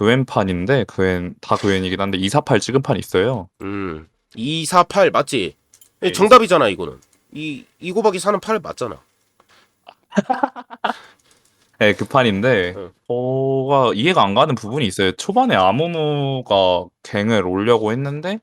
그웬판인데 그웬 다 그웬이긴 한데 248 찍은 판 있어요. 음. 248 맞지? 예, 네. 정답이잖아 이거는. 이 이고박이 사는 8 맞잖아. 네, 그 판인데 응. 저가 이해가 안 가는 부분이 있어요. 초반에 아무무가 갱을 올려고 했는데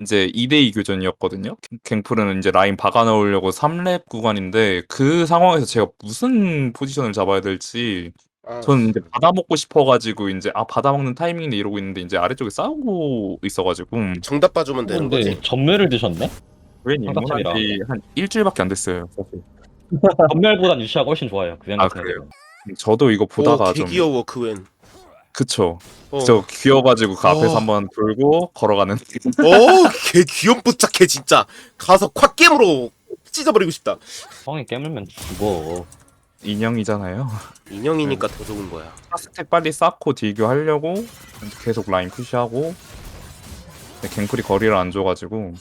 이제 2대2 교전이었거든요. 갱- 갱플은 이제 라인 박아 넣으려고 3렙 구간인데 그 상황에서 제가 무슨 포지션을 잡아야 될지 아, 저는 이제 받아 먹고 싶어 가지고 이제 아 받아 먹는 타이밍인데 이러고 있는데 이제 아래쪽에 싸우고 있어 가지고 정답 봐주면 되는 근데 거지. 전멸을 드셨네? 왜 상관없습니다. 입문한지 한 일주일밖에 안 됐어요. 사실. 전멸보단 유시아가 훨씬 좋아요. 그 아, 그래요? 저도 이거 보다가 오, 좀 개귀여워 그웬. 그쵸. 어. 저 귀여 가지고 그 앞에서 어. 한번 돌고 걸어가는 오, 개 귀염뽀짝해 진짜. 가서 콱 깨물어 찢어버리고 싶다. 성이 깨물면 죽어. 인형이잖아요. 인형이니까 더 좋은 거야. 스택 빨리 쌓고 딜교 하려고 계속 라인 푸시하고 근데 갱플이 거리를 안 줘가지고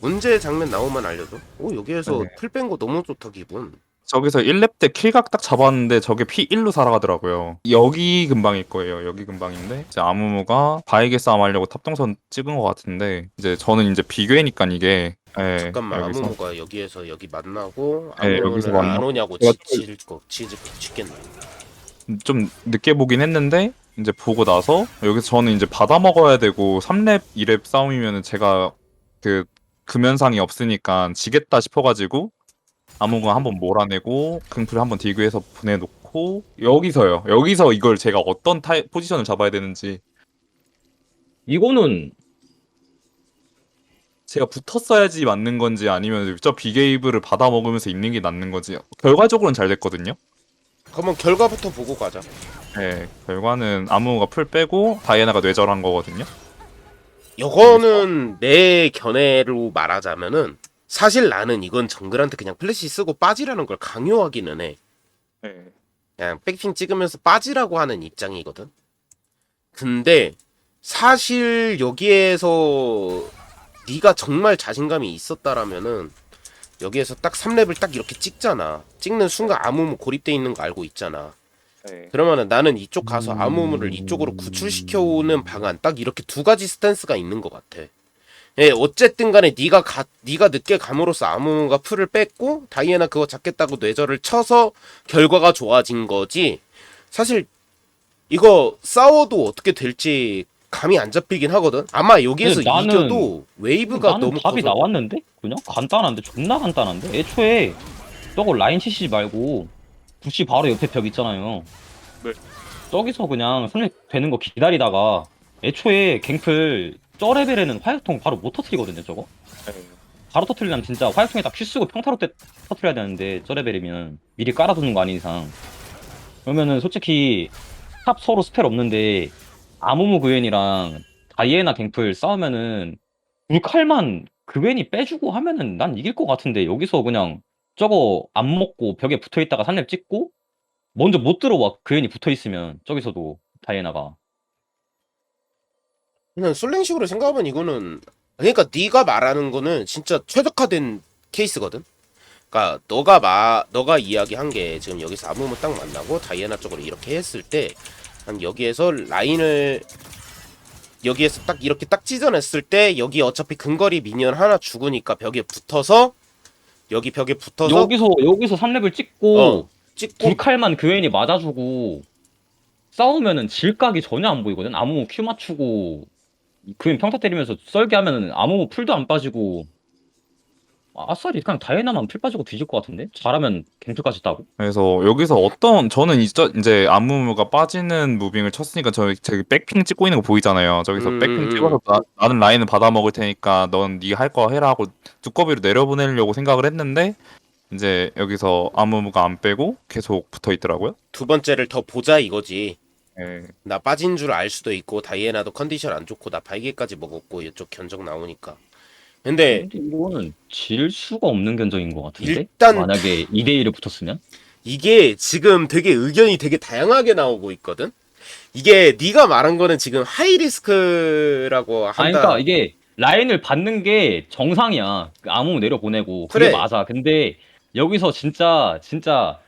문제 장면 나오면 알려줘. 오 여기에서 네. 풀 뺀 거 너무 좋다 기분. 저기서 1렙 때 킬각 딱 잡았는데 저게 P1로 살아가더라고요. 여기 근방일 거예요. 여기 근방인데 이제 아무무가 바에게 싸움 하려고 탑동선 찍은 것 같은데 이제 저는 이제 비교니까 이게 예, 잠깐만 여기서. 아무모가 여기에서 여기 만나고 네, 아무모는 여기서 만나- 안 오냐고 내가 치겠네. 좀 늦게 보긴 했는데 이제 보고 나서 여기서 저는 이제 받아 먹어야 되고 3렙 2렙 싸움이면은 제가 그 금연상이 없으니까 지겠다 싶어가지고 아무거 한번 몰아내고 긍풀 한번 딜교해서 보내놓고 여기서요. 여기서 이걸 제가 어떤 타이, 포지션을 잡아야 되는지. 이거는 제가 붙었어야지 맞는 건지 아니면 저 비게이브를 받아 먹으면서 있는 게 낫는 건지 결과적으로는 잘 됐거든요 그러면 결과부터 보고 가자. 네 결과는 아무가 풀 빼고 다이애나가 뇌절한 거거든요 요거는 내 견해로 말하자면은 사실 나는 이건 정글한테 그냥 플래시 쓰고 빠지라는 걸 강요하기는 해. 네. 그냥 백핑 찍으면서 빠지라고 하는 입장이거든. 근데 사실 여기에서 네가 정말 자신감이 있었다라면은 여기에서 딱 3렙을 딱 이렇게 찍잖아. 찍는 순간 아무무 고립돼 있는 거 알고 있잖아. 네. 그러면은 나는 이쪽 가서 아무무를 이쪽으로 구출시켜 오는 방안 딱 이렇게 두 가지 스탠스가 있는 것 같아. 예, 어쨌든 간에 네가 가 네가 늦게 감으로써 아무무가 풀을 뺐고 다이애나 그거 잡겠다고 뇌절을 쳐서 결과가 좋아진 거지. 사실 이거 싸워도 어떻게 될지 감이 안 잡히긴 하거든. 아마 여기에서 근데 나는- 이겨도 웨이브가 나는 너무 답이 커서 나왔는데? 그냥 간단한데 존나 간단한데? 애초에 저거 라인 치시지 말고 부시 바로 옆에 벽 있잖아요. 네. 저기서 그냥 선택 되는 거 기다리다가 애초에 갱플 저 레벨에는 화약통 바로 못 터트리거든요 저거. 바로 터트리려면 진짜 화약통에다 큐 쓰고 평타로 때 터트려야 되는데 저 레벨이면 미리 깔아두는 거 아닌 이상 그러면은 솔직히 탑 서로 스펠 없는데 아무무 그웬이랑 다이애나 갱플 싸우면은 불칼만 그웬이 빼주고 하면은 난 이길 것 같은데 여기서 그냥 저거 안 먹고 벽에 붙어 있다가 산렙 찍고 먼저 못 들어와 그웬이 붙어 있으면 저기서도 다이애나가 그냥 솔랭식으로 생각하면 이거는 그러니까 네가 말하는 거는 진짜 최적화된 케이스거든. 그러니까 너가 마 너가 이야기한 게 지금 여기서 아무무 딱 만나고 다이애나 쪽으로 이렇게 했을 때 한 여기에서 라인을 여기에서 딱 이렇게 딱 찢어냈을 때 여기 어차피 근거리 미니언 하나 죽으니까 벽에 붙어서 여기 벽에 붙어서 여기서 여기서 산렙을 찍고 어, 찍고 불칼만 그웬이 맞아주고 싸우면은 질각이 전혀 안 보이거든. 아무 큐 맞추고 그웬 평타 때리면서 썰게 하면은 아무 풀도 안 빠지고 아싸리 그냥 다이애나만 풀 빠지고 뒤질 것 같은데 잘하면 갱플까지 따고 그래서 여기서 어떤 저는 이제 이제 안무가 빠지는 무빙을 쳤으니까 저 저기 백핑 찍고 있는 거 보이잖아요. 저기서 음, 백핑 음, 찍어서 나, 나는 라인을 받아 먹을 테니까 넌 네 할 거 해라 하고 두꺼비로 내려보내려고 생각을 했는데 이제 여기서 아무무가 안 빼고 계속 붙어 있더라고요. 두 번째를 더 보자 이거지. 예. 나 빠진 줄 알 수도 있고 다이애나도 컨디션 안 좋고 나 발기까지 먹었고 이쪽 견적 나오니까 근데 근데 이거는 질 수가 없는 견적인 것 같은데? 일단- 만약에 2대1을 붙었으면? 이게 지금 되게 의견이 되게 다양하게 나오고 있거든? 이게 네가 말한 거는 지금 하이 리스크라고 한다. 아니 그러니까 이게 라인을 받는 게 정상이야. 그 아무 내려 보내고 그게 그래. 맞아. 근데 여기서 진짜 진짜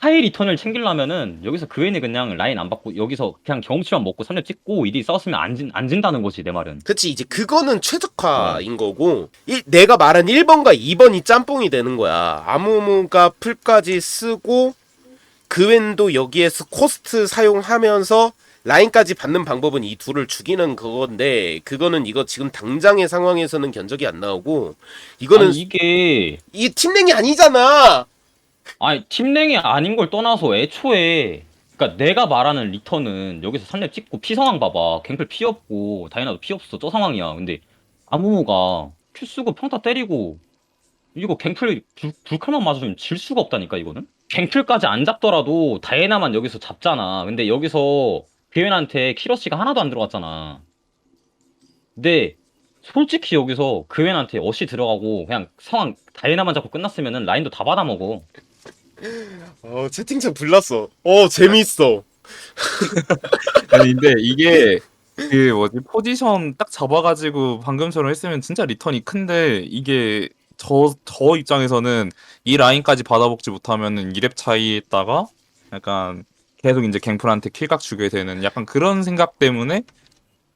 하이 리턴을 챙기려면은 여기서 그웬이 그냥 라인 안 받고 여기서 그냥 경험치만 먹고 선렙 찍고 이디 싸웠으면 안, 진, 안 진다는 거지 내 말은. 그치 이제 그거는 어. 최적화인 거고 일, 내가 말한 1번과 2번이 짬뽕이 되는 거야. 아무무가 풀까지 쓰고 그웬도 여기에서 코스트 사용하면서 라인까지 받는 방법은 이 둘을 죽이는 그건데 그거는 이거 지금 당장의 상황에서는 견적이 안 나오고 이거는 아니, 이게 이 팀랭이 아니잖아 아니 팀랭이 아닌 걸 떠나서 애초에 그러니까 내가 말하는 리턴은 여기서 산렙 찍고 피 상황 봐봐. 갱플 피 없고 다이나도 피 없어. 저 상황이야. 근데 아무무가 큐 쓰고 평타 때리고 이거 갱플 불, 불칼만 맞으면 질 수가 없다니까 이거는? 갱플까지 안 잡더라도 다이나만 여기서 잡잖아. 근데 여기서 그웬한테 키러시가 하나도 안 들어갔잖아. 근데 솔직히 여기서 그웬한테 어시 들어가고 그냥 상황 다이나만 잡고 끝났으면은 라인도 다 받아먹어 어 채팅창 불났어 어 재밌어 아니 근데 이게 그 뭐지 포지션 딱 잡아가지고 방금처럼 했으면 진짜 리턴이 큰데 이게 저 저 입장에서는 이 라인까지 받아먹지 못하면은 2렙 차이에다가 약간 계속 이제 갱플한테 킬각 주게 되는 약간 그런 생각 때문에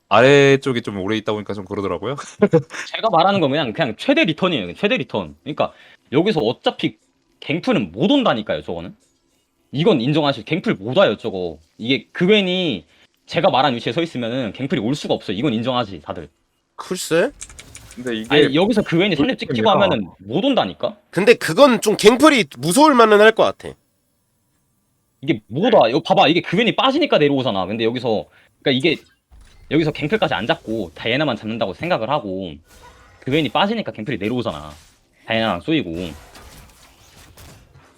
아래쪽에 좀 오래 있다 보니까 좀 그러더라고요. 제가 말하는 건 그냥 그냥 최대 리턴이에요. 최대 리턴. 그러니까 여기서 어차피 갱플은 못 온다니까요. 저거는. 이건 인정하실. 갱플 못 와요. 저거. 이게 그웬이 제가 말한 위치에 서 있으면은 갱플이 올 수가 없어요. 이건 인정하지 다들. 글쎄 근데 이게 아니 여기서 그웬이 선립 찍히고 그러니까. 하면은 못 온다니까. 근데 그건 좀 갱플이 무서울 만은 할 것 같아 이게 못 와. 이거 봐봐. 이게 그웬이 빠지니까 내려오잖아. 근데 여기서 그러니까 이게 여기서 갱플까지 안 잡고 다이애나만 잡는다고 생각을 하고 그웬이 빠지니까 갱플이 내려오잖아. 다이애나랑 쏘이고.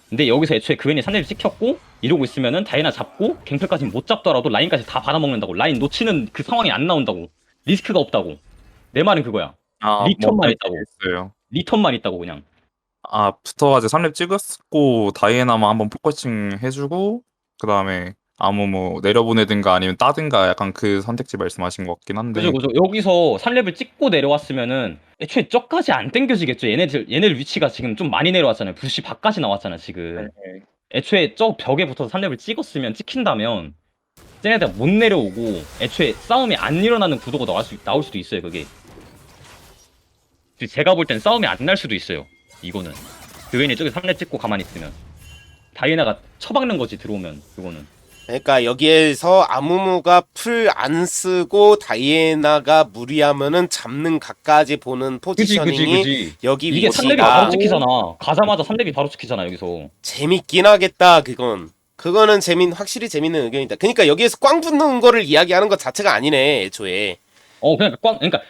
근데 여기서 애초에 그웬이 3렙 찍혔고 이러고 있으면은 다이애나 잡고 갱플까지 못 잡더라도 라인까지 다 받아먹는다고. 라인 놓치는 그 상황이 안 나온다고. 리스크가 없다고. 내 말은 그거야. 아, 리턴만 뭐 있다고. 있어요. 리턴만 있다고 그냥. 아 붙어가지고 3렙 찍었고 다이애나만 한번 포커싱 해주고 그 다음에 아무 뭐 내려보내든가 아니면 따든가 약간 그 선택지 말씀하신 것 같긴 한데 그죠. 여기서 3렙을 찍고 내려왔으면은 애초에 저까지 안 땡겨지겠죠. 얘네들 얘네들 위치가 지금 좀 많이 내려왔잖아요. 부시 밖까지 나왔잖아 지금. 애초에 저 벽에 붙어서 3렙을 찍었으면 찍힌다면 쟤네들 못 내려오고 애초에 싸움이 안 일어나는 구도가 나올, 수, 나올 수도 있어요 그게 제가 볼 땐 싸움이 안 날 수도 있어요 이거는 그웬이 저기 3렙 찍고 가만히 있으면 다이애나가 처박는 거지 들어오면 그거는 그러니까 여기에서 아무무가 풀 안 쓰고 다이애나가 무리하면은 잡는 각까지 보는 그지 그지 포지셔닝이 그지 여기 이게 3렙이 위치가 바로 찍히잖아. 가자마자 3렙이 바로 찍히잖아 여기서. 재밌긴 하겠다 그건. 그거는 재민 확실히 재밌는 의견이다. 그러니까 여기에서 꽝 붙는 거를 이야기하는 것 자체가 아니네 애초에. 어 그냥 꽝 그러니까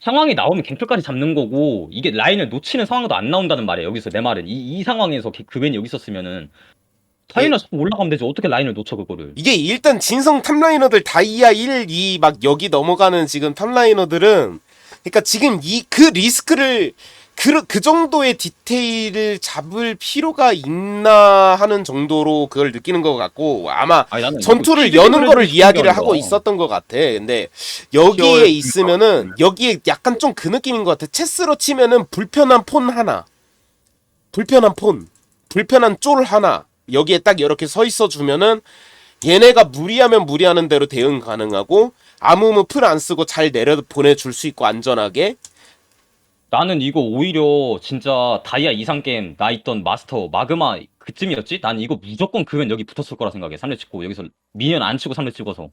상황이 나오면 갱플까지 잡는 거고 이게 라인을 놓치는 상황도 안 나온다는 말이야 여기서 내 말은. 이, 이 상황에서 그- 그웬이 여기 있었으면은 타이나 자꾸 올라가면 되지 어떻게 라인을 놓쳐 그거를 이게 일단 진성 탑라이너들 다이아 1, 2 막 여기 넘어가는 지금 탑라이너들은 그러니까 지금 이 그 리스크를 그, 그 정도의 디테일을 잡을 필요가 있나 하는 정도로 그걸 느끼는 것 같고 아마 아니 전투를 여는 거를 이야기를 하고. 있었던 것 같아. 근데 여기에 있으면은 여기에 약간 좀 그 느낌인 것 같아. 체스로 치면은 불편한 폰 하나, 불편한 폰, 불편한 쫄 하나 여기에 딱 이렇게 서 있어 주면은 얘네가 무리하면 무리하는 대로 대응 가능하고 아무 풀안 쓰고 잘 내려 보내줄 수 있고 안전하게. 나는 이거 오히려 진짜 다이아 이상 게임 나 있던 마스터 마그마 그쯤이었지? 난 이거 무조건 그웬 여기 붙었을 거라 생각해. 3렙 찍고 여기서 미니언 안 치고 3렙 찍어서.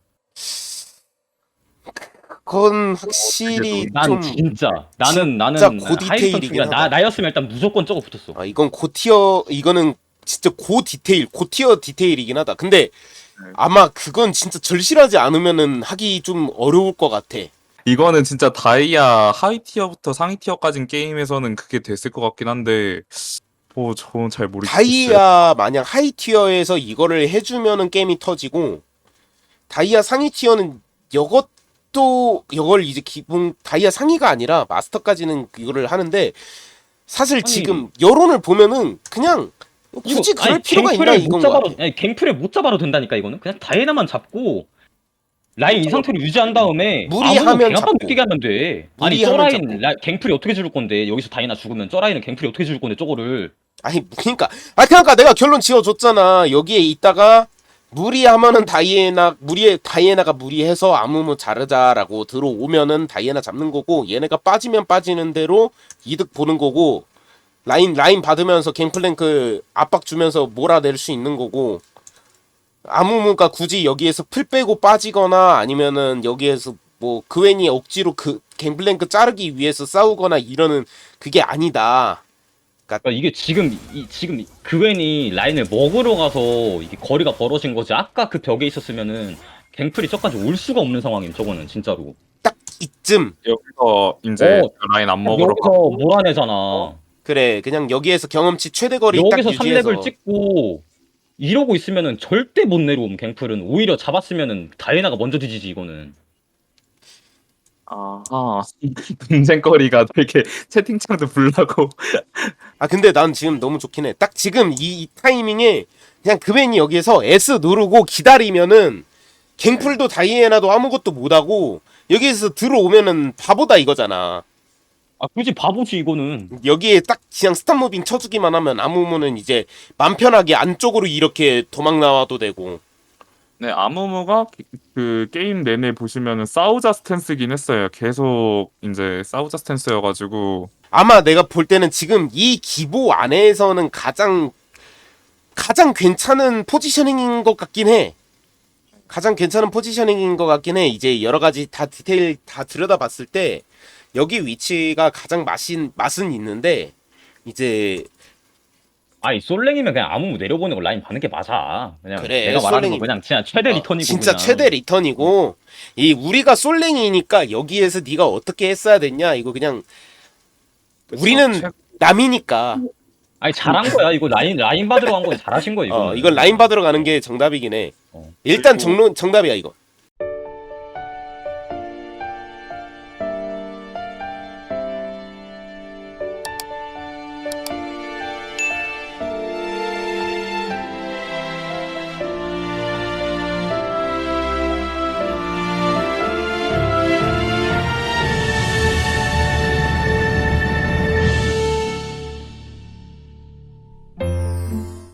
그건 확실히 난 좀 진짜 나는 나는 진짜 고 하이스턴 디테일이긴 투가 나, 하다. 나였으면 일단 무조건 저거 붙었어. 아, 이건 고티어 이거는 진짜 고 디테일 고티어 디테일이긴 하다. 근데 아마 그건 진짜 절실하지 않으면은 하기 좀 어려울 것 같아. 이거는 진짜 다이아 하이 티어부터 상위 티어까진 게임에서는 그게 됐을 것 같긴 한데 뭐 저는 잘 모르겠어요. 다이아 만약 하이 티어에서 이거를 해주면은 게임이 터지고 다이아 상위 티어는 이것도 이걸 이제 기본 다이아 상위가 아니라 마스터까지는 이거를 하는데 사실 아니. 지금 여론을 보면은 그냥 굳이 이거- 그럴 아니, 필요가 있나 갱플을 못 이건 거 잡아도 같아. 아니 갱플을 못 잡아도 된다니까 이거는 그냥 다이애나만 잡고 라인 이 상태로 유지한 다음에 무리하면 아무도 갱 잡고. 느끼게 하면 돼 아니 저 무리하면 라인 잡고. 라, 갱플이 어떻게 죽을 건데 여기서 다이애나 죽으면 저 라인은 갱플이 어떻게 죽을 건데 저거를 아니 그러니까 아 그러니까 내가 결론 지어줬잖아 여기에 있다가 무리하면은 다이애나 무리해 다이애나가 무리해서 아무무 자르자라고 들어오면은 다이애나 잡는 거고 얘네가 빠지면 빠지는 대로 이득 보는 거고 라인 라인 받으면서 갱플랭크 압박 주면서 몰아낼 수 있는 거고 아무무가 굳이 여기에서 풀 빼고 빠지거나 아니면은 여기에서 뭐 그웬이 억지로 그 갱플랭크 자르기 위해서 싸우거나 이러는 그게 아니다. 그러니까 이게 지금 이, 지금 그웬이 라인을 먹으러 가서 이게 거리가 벌어진 거지. 아까 그 벽에 있었으면은 갱플이 저까지 올 수가 없는 상황임. 저거는 진짜로. 딱 이쯤 여기서 이제 어. 라인 안 먹으러 여기서 가고 몰아내잖아. 그래 그냥 여기에서 경험치 최대 거리 딱 여기서 유지해서. 3렙을 찍고 이러고 있으면은 절대 못 내려옴 갱플은. 오히려 잡았으면은 다이애나가 먼저 뒤지지 이거는. 아하 분쟁거리가 되게 채팅창도 불나고. 아 근데 난 지금 너무 좋긴 해. 딱 지금 이, 이 타이밍에 그냥 그맨이 여기에서 S 누르고 기다리면은 갱플도 다이애나도 아무것도 못하고 여기에서 들어오면은 바보다 이거잖아. 아 굳이 바보지 이거는 여기에 딱 그냥 스탑 무빙 쳐주기만 하면 아무무는 이제 맘 편하게 안쪽으로 이렇게 도망 나와도 되고. 네 아무무가 그 게임 내내 보시면은 싸우자 스탠스긴 했어요 계속 이제 싸우자 스탠스여가지고 아마 내가 볼 때는 지금 이 기보 안에서는 가장 가장 괜찮은 포지셔닝인 것 같긴 해. 가장 괜찮은 포지셔닝인 것 같긴 해. 이제 여러 가지 다 디테일 다 들여다봤을 때 여기 위치가 가장 맛인 맛은 있는데 이제 아이 솔랭이면 그냥 아무 내려보는 거 라인 받는 게 맞아 그냥 그래, 내가 말하는 솔랭이- 거 그냥 진짜 최대 어, 리턴이고 진짜 그냥. 최대 리턴이고 이 우리가 솔랭이니까 여기에서 네가 어떻게 했어야 됐냐 이거 그냥 우리는 최- 남이니까 아니 잘한 거야 이거 라인 라인 받으러 간 거 잘하신 거야 이거 어 이건 라인 받으러 가는 게 정답이긴 해. 어. 일단 그리고- 정론 정답이야 이거.